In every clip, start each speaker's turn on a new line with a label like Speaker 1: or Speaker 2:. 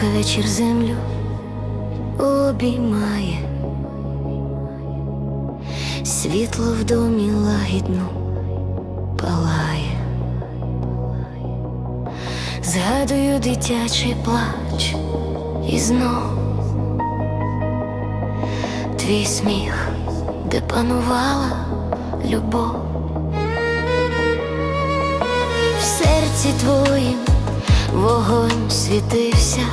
Speaker 1: Тихий вечір землю обіймає, світло в домі лагідно палає, згадую дитячий плач і знов твій сміх, де панувала любов. В серці твоїм вогонь світився,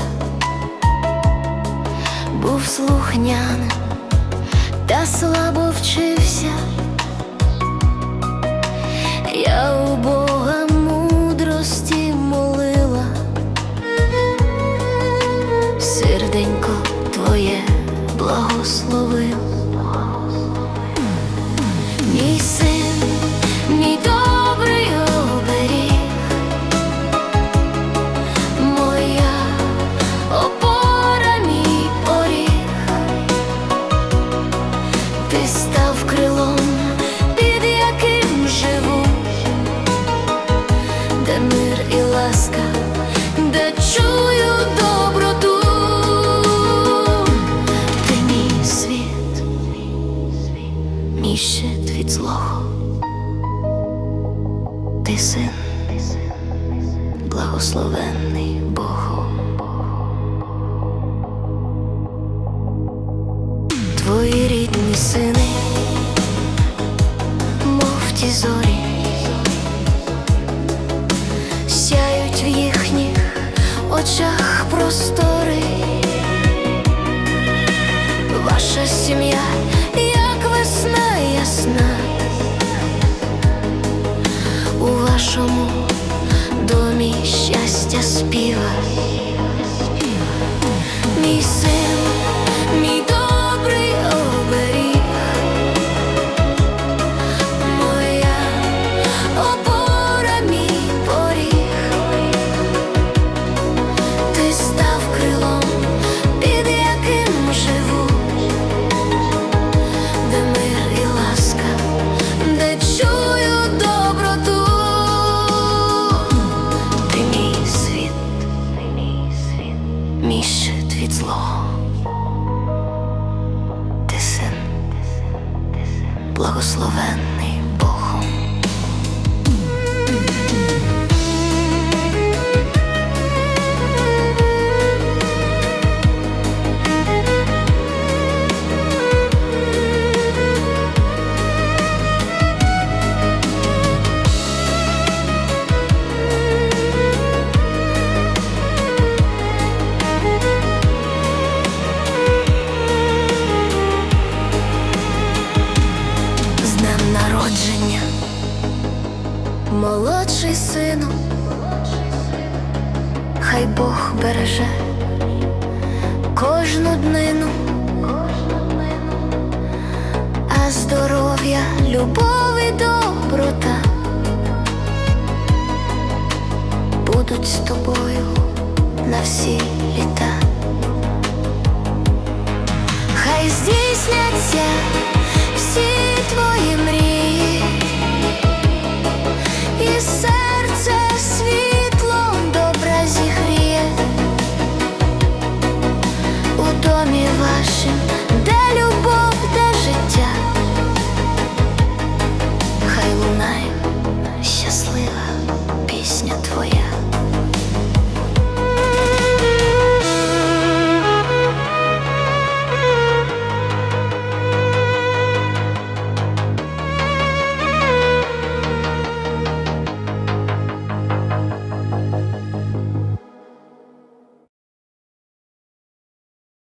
Speaker 1: був слухняним та слабо вчився. Я у Бога мудрості молила, серденько твоє благословив. Благословенний Богом. Твої рідні сини, мов ті зорі, сяють в їхніх очах простори. Співа. Мій благословенний молодший сину, хай Бог береже кожну днину, а здоров'я, любов і доброта будуть з тобою на всі літа. Хай здійсняться.